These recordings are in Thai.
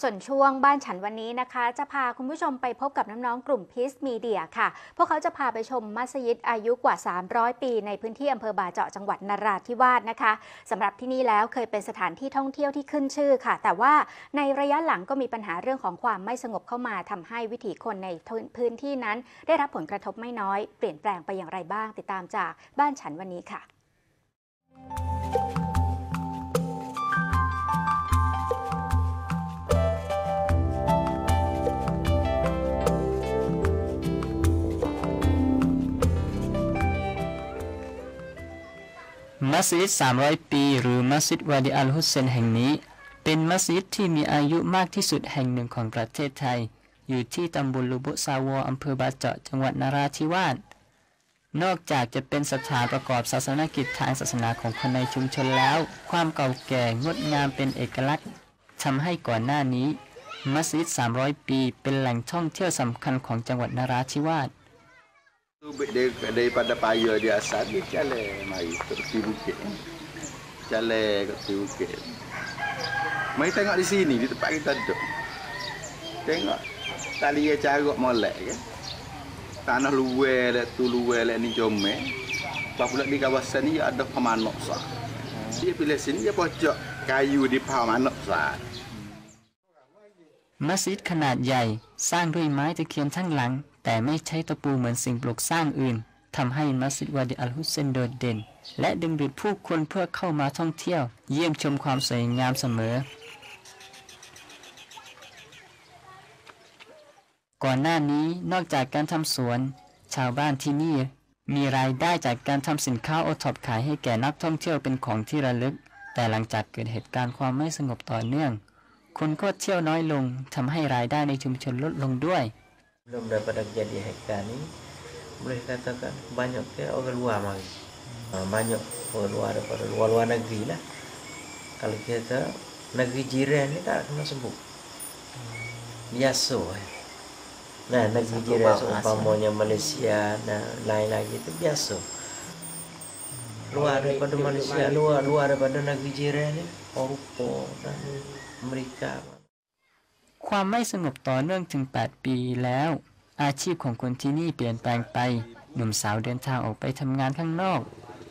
ส่วนช่วงบ้านฉันวันนี้นะคะ จะพาคุณผู้ชมไปพบกับน้องๆ กลุ่มพิสมีเดียค่ะ พวกเขาจะพาไปชมมัสยิดอายุกว่า 300 ปีในพื้นที่อำเภอบาเจาะจังหวัดนราธิวาสนะคะสำหรับที่นี่แล้วเคยเป็นสถานที่ท่องเที่ยวที่ขึ้นชื่อค่ะ แต่ว่าในระยะหลังก็มีปัญหาเรื่องของความไม่สงบเข้ามาทำให้วิถีคนในพื้นที่นั้น ได้รับผลกระทบไม่น้อย เปลี่ยนแปลงไปอย่างไรบ้าง ติดตามจากบ้านฉันวันนี้ค่ะ มัสยิด 300 ปี หรือมัสยิดวาดีอัลฮุสเซนแห่งนี้ เป็นมัสยิดที่มีอายุมากที่สุดแห่งหนึ่งของประเทศไทย อยู่ที่ตำบลลุบุซาวออำเภอบาเจาะจังหวัดนราธิวาสนอกจากจะเป็นสถานประกอบศาสนกิจทางศาสนาของคนในชุมชนแล้ว ความเก่าแก่งดงามเป็นเอกลักษณ์ทำให้ก่อนหน้านี้ มัสยิด 300 ปี เป็นแหล่งท่องเที่ยวสำคัญของจังหวัดนราธิวาส Tu dari, daripada paya dia asal dia jalan mari ke tepi bukit. Jalan ke tepi bukit. Mari tengok di sini di tempat kita duduk. Tengok tali dia caruk molek kan. Tanah luar dah tu luar lah ni comel. Lepas pula di kawasan ni ada pemanok sah. Dia pilih sini dia pojok kayu di pemanok sah. มัสยิดขนาดใหญ่สร้างด้วยไม้ตะเคียนทั้งหลัง แต่ไม่ใช้ตะปูเหมือนสิ่งปลูกสร้างอื่นทำให้มัสยิดวาดีอัลฮุสเซนโดดเด่น และดึงดูดผู้คนเพื่อเข้ามาท่องเที่ยว เยี่ยมชมความสวยงามเสมอ ก่อนหน้านี้นอกจากการทำสวน ชาวบ้านที่นี่ มีรายได้จากการทำสินค้าโอท็อปขายให้แก่นักท่องเที่ยวเป็นของที่ระลึก แต่หลังจากเกิดเหตุการณ์ความไม่สงบต่อเนื่อง คนก็เที่ยวน้อยลงทำให้รายได้ในชุมชนลดลงด้วย belum daripada jadi hektar ni boleh katakan banyak ke orang luar mari. Ha, banyak orang luar daripada luar-luar negeri lah. Kalau kita negeri jiran ni tak kena sebut. Biasa eh. nah negeri jiran seumpamanya Malaysia dan lain lagi tu biasa. Luar daripada Malaysia. luar luar daripada negeri jiran ni Eropah dan Amerika ความไม่สงบต่อเนื่องถึง 8 ปีแล้ว อาชีพของคนที่นี่เปลี่ยนแปลงไป หนุ่มสาวเดินทางออกไปทำงานข้างนอก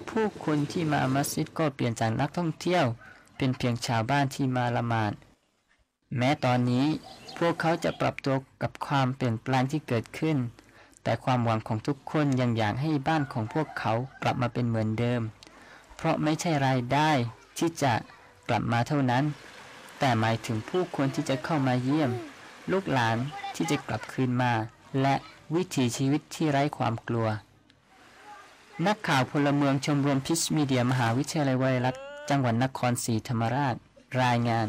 ผู้คนที่มามัสยิดก็เปลี่ยนจากนักท่องเที่ยว เป็นเพียงชาวบ้านที่มาละหมาดแม้ตอนนี้พวกเขาจะปรับตัวกับความเปลี่ยนแปลงที่เกิดขึ้น แต่ความหวังของทุกคนยังอยากให้บ้านของพวกเขากลับมาเป็นเหมือนเดิม เพราะไม่ใช่รายได้ที่จะกลับมาเท่านั้น แต่หมายถึงผู้คนที่จะเข้ามาเยี่ยม ลูกหลานที่จะกลับคืนมา และวิถีชีวิตที่ไร้ความกลัว นักข่าวพลเมืองชมรมพิชมีเดียมหาวิทยาลัยวลัยลักษณ์จังหวัดนครศรีธรรมราช รายงาน